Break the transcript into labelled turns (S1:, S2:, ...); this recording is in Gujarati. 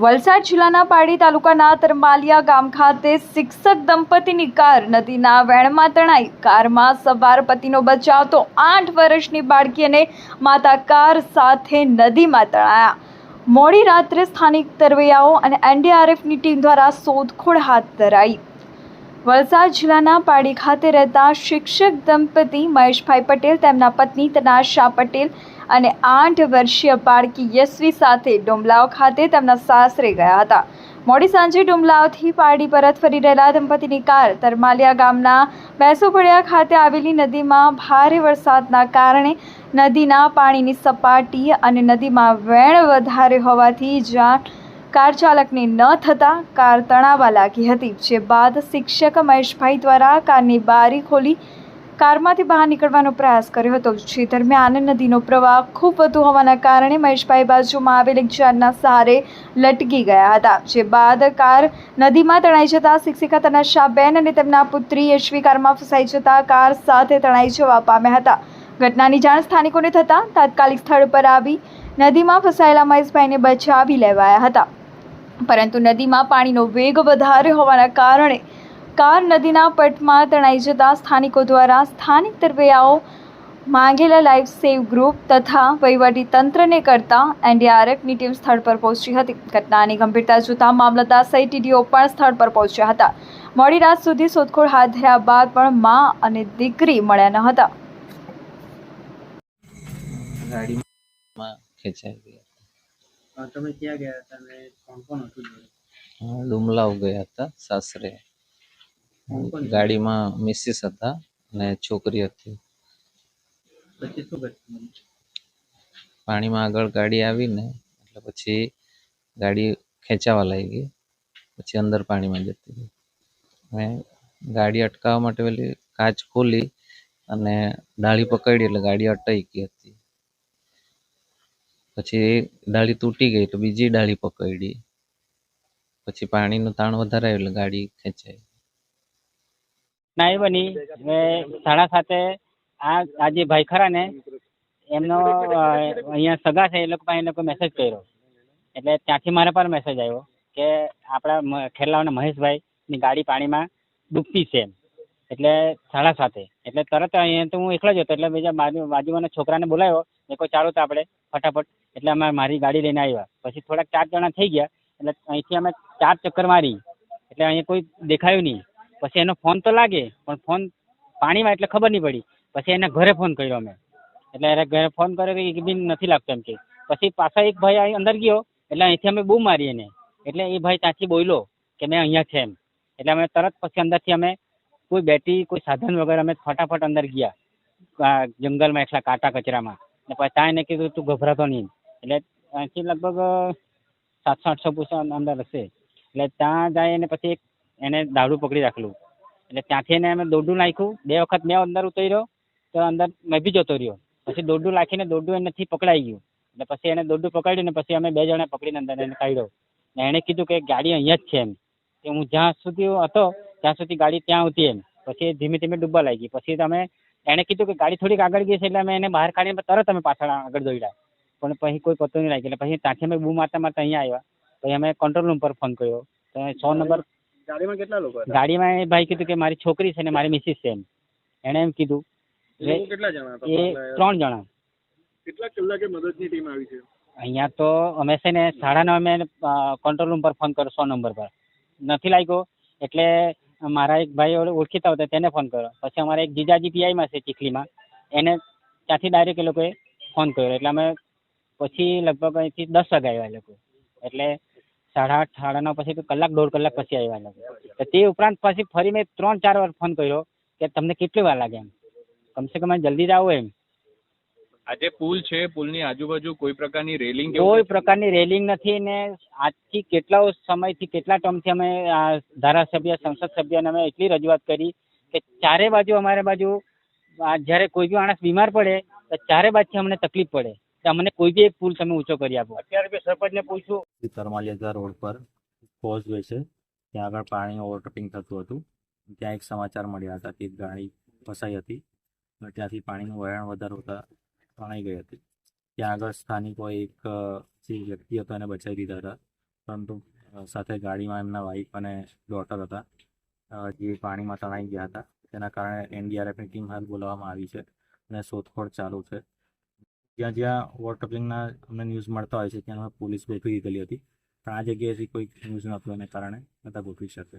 S1: વલસાડ જિલ્લાના પાડી તાલુકાના તરમાલિયા ગામ ખાતે શિક્ષક દંપતીની કાર નદીના વહેણમાં તણાઈ. કારમાં સવાર પતિનો બચાવ તો આઠ વર્ષની બાળકી અને માતા કાર સાથે નદીમાં તણાયા. મોડી રાત્રે સ્થાનિક તરવૈયાઓ અને એનડીઆરએફની ટીમ દ્વારા શોધખોળ હાથ ધરાઈ. વલસાડ જિલ્લાના પાડી ખાતે રહેતા શિક્ષક દંપતી મહેશભાઈ પટેલ, તેમના પત્ની તનાશા પટેલ અને આઠ વર્ષીય બાળકી યશવી સાથે ડુમલાવ ખાતે તેમના સાસરે ગયા હતા. મોડી સાંજે ડુમલાવથી પારડી પરત ફરી રહેલા દંપતીની કાર તરમાલિયા ગામના ભેંસોપડિયા ખાતે આવેલી નદીમાં ભારે વરસાદના કારણે નદીના પાણીની સપાટી અને નદીમાં વેણ વધારે હોવાથી જાણ કાર ચાલકને ન થતાં કાર તણાવા લાગી હતી, જે બાદ શિક્ષક મહેશભાઈ દ્વારા કારની બારી ખોલી કારમાંથી બહાર નીકળવાનો પ્રયાસ કર્યો હતો. જે દરમિયાન નદીનો પ્રવાહ ખૂબ વધુ હોવાના કારણે મહેશભાઈ બાજુમાં આવેલ એક ઝાડના સહારે લટકી ગયા હતા. જે બાદ કાર નદીમાં તણાઈ જતા શિક્ષિકા તનાશાબેન અને તેમના પુત્રી યશવી કારમાં ફસાઈ જતા કાર સાથે તણાઈ જવા પામ્યા હતા. ઘટનાની જાણ સ્થાનિકોને થતાં તાત્કાલિક સ્થળ પર આવી નદીમાં ફસાયેલા મહેશભાઈને બચાવી લેવાયા હતા. પરંતુ નદીમાં પાણીનો વેગ વધારે હોવાના કારણે કાર નદીના પટમાં તણાઈ જતા સ્થાનિકો દ્વારા સ્થાનિક તરવૈયાઓ માંગેલા લાઈફ સેવ ગ્રુપ તથા વહીવટી તંત્રને કરતા એનડીઆરએફની ટીમ સ્થળ પર પહોંચી હતી. ઘટનાની ગંભીરતા જોતા મામલતદાર સહિત ટીડીઓ પણ સ્થળ પર પહોંચ્યા હતા. મોડી રાત સુધી શોધખોળ હાથ ધર્યા બાદ પણ મા અને દીકરી મળ્યા ન હતા.
S2: ગાડીમાં ખેંચાઈ ગયા
S3: તમે ક્યાં ગયા હતા અને કોણ કોણ હતું
S2: ડુમલાવ ગયા હતા સાસરે? ગાડીમાં મિસિસ હતા અને છોકરી હતી.
S3: પછી શું ઘટના
S2: પાણીમાં આગળ ગાડી આવીને એટલે પછી ગાડી ખેંચાવા લાગી પછી અંદર પાણીમાં જતી રહી અને ગાડી અટકાવવા માટે પેલી કાચ ખોલી અને ડાળી પકડી એટલે ગાડી અટકી ગઈ હતી. પછી ડાળી તૂટી ગઈ તો બીજી ડાળી પકડી. પછી પાણીનું તાણ વધારે એટલે ગાડી ખેંચાઈ
S4: ના, એ બની. હવે સાડા સાતે આ આ જે ભાઈ ખરા ને, એમનો અહીંયા સગા છે, એ લોકો પાસે એ લોકો મેસેજ કર્યો. એટલે ત્યાંથી મારા પર મેસેજ આવ્યો કે આપણા મહેશભાઈ મહેશભાઈની ગાડી પાણીમાં ડૂબતી છે એટલે સાડા સાથે. એટલે તરત અહીંયા તો હું એકલો જ હતો, એટલે બીજા બાજુ બાજુમાંના છોકરાને બોલાવ્યો. એ કોઈ ચાલો તો આપણે ફટાફટ. એટલે અમે મારી ગાડી લઈને આવ્યા. પછી થોડાક ચાર જણા થઈ ગયા. એટલે અહીંથી અમે ચાર ચક્કર મારી. એટલે અહીંયા કોઈ દેખાયું નહીં. પછી એનો ફોન તો લાગે, પણ ફોન પાણીમાં એટલે ખબર નહીં પડી. પછી એના ઘરે ફોન કર્યો અમે. એટલે એને ઘરે ફોન કર્યો કે એ બી નથી લાગતો એમ કે. પછી પાછા એક ભાઈ અંદર ગયો, એટલે અહીંથી અમે બૂમ મારી એને. એટલે એ ભાઈ ત્યાંથી બોલ્યો કે મેં અહીંયા છે એમ. એટલે અમે તરત પછી અંદરથી અમે કોઈ બેટરી કોઈ સાધન વગર અમે ફટાફટ અંદર ગયા. જંગલમાં એટલા કાંટા કચરામાં. ને પછી ત્યાં એને કીધું તું ગભરાતો નહીં એટલે અહીંથી લગભગ સાતસો, આઠસો પૂછો અંદર હશે. એટલે ત્યાં જાય અને પછી એક એને દારૂ પકડી રાખેલું. એટલે ત્યાંથી એને અમે દોરડું નાખ્યું. બે વખત મેં અંદર ઉતર્યો, તો અંદર મેં બી જતો રહ્યો. પછી દોરડું નાખીને દોરડું એનાથી પકડાઈ ગયું. એટલે પછી એને દોરડું પકડ્યું ને પછી અમે બે જણા પકડીને અંદર એને કાઢ્યો. ને એણે કીધું કે ગાડી અહીંયા જ છે એમ. કે હું જ્યાં સુધી હતો, ત્યાં સુધી ગાડી ત્યાં હતી એમ. પછી ધીમે ધીમે ડૂબવા લાગી. પછી તમે એણે કીધું કે ગાડી થોડીક આગળ ગઈ છે એટલે અમે એને બહાર કાઢીને તરત અમે પાછળ આગળ દોડ્યા. પણ પછી કોઈ પતો નહીં લાગ્યો. એટલે પછી ત્યાંથી અમે બૂમ મારતા મારતા અહીંયા આવ્યા. પછી અમે કંટ્રોલ રૂમ પર ફોન કર્યો. તો સો નંબર
S3: ગાડીમાં કેટલા લોકો હતા?
S4: ગાડીમાં એ ભાઈ કીધું કે મારી છોકરી છે ને મારી મિસિસ છે એમ. એણે એમ કીધું
S3: લોકો કેટલા જણા હતા?
S4: એ ત્રણ જણા.
S3: કેટલા કલાકે મદદની ટીમ આવી છે?
S4: અહીંયા તો અમે છે ને સાડા નવે મેં કંટ્રોલ રૂમ પર ફોન કર્યો સો નંબર પર. નથી લાગ્યો એટલે મારા એક ભાઈ ઓળખીતા હતા તેને ફોન કર્યો. પછી અમારા એક જીજાજી પીઆઈમાં છે ચીખલીમાં. એને ત્યાંથી ડાયરેક્ટ એ લોકોએ ફોન કર્યો. એટલે અમે પછી લગભગ અહીંથી દસ વાગે આવ્યા એ લોકો. એટલે સાડા આઠ સાડા નવ પછી કલાક દોઢ કલાક પછી આવ્યા લાગે તો તે ઉપરાંત પછી ફરી મેં ત્રણ ચાર વાર ફોન કર્યો કે તમને કેટલી વાર લાગે એમ. કમસે કમ જલ્દી જ આવો એમ.
S5: આજે પુલ છે પુલની આજુબાજુ કોઈ પ્રકારની રેલિંગ
S4: કોઈ પ્રકારની રેલિંગ નથી ને આજથી કેટલા સમયથી કેટલા ટર્મથી અમે આ ધારાસભ્ય સંસદ સભ્યને અમે એટલી રજૂઆત કરી કે ચારે બાજુ અમારે બાજુ જ્યારે કોઈ બી માણસ બીમાર પડે તો ચારે બાજુથી અમને તકલીફ પડે. અમને કોઈ બી એક પુલ તમે ઊંચો કરી આપો. અત્યારે બી સરપંચને પૂછ્યું.
S6: તરમાલિયા રોડ પર કોઝવે છે ત્યાં આગળ પાણી ઓવરટપિંગ થતું હતું. ત્યાં એક સમાચાર મળ્યા હતા કે ગાડી ફસાઈ હતી ત્યાંથી પાણીનું વહેણ વધારે હોતા તણાઈ ગઈ હતી. ત્યાં આગળ સ્થાનિકો એક જે વ્યક્તિ હતો એને બચાવી દીધા હતા. પરંતુ સાથે ગાડીમાં એમના વાઈફ અને ડોટર હતા. જે પાણીમાં તણાઈ ગયા હતા. તેના કારણે એનડીઆરએફની ટીમ હાલ બોલાવવામાં આવી છે અને શોધખોળ ચાલુ છે. જ્યાં જ્યાં વોટરપિંગના અમને ન્યૂઝ મળતા હોય છે, ત્યાં પોલીસ ગોઠવી દીધેલી હતી. પણ આ જગ્યાએથી કોઈ ન્યૂઝ નહોતું એને કારણે નહોતા ગોઠવી શકે.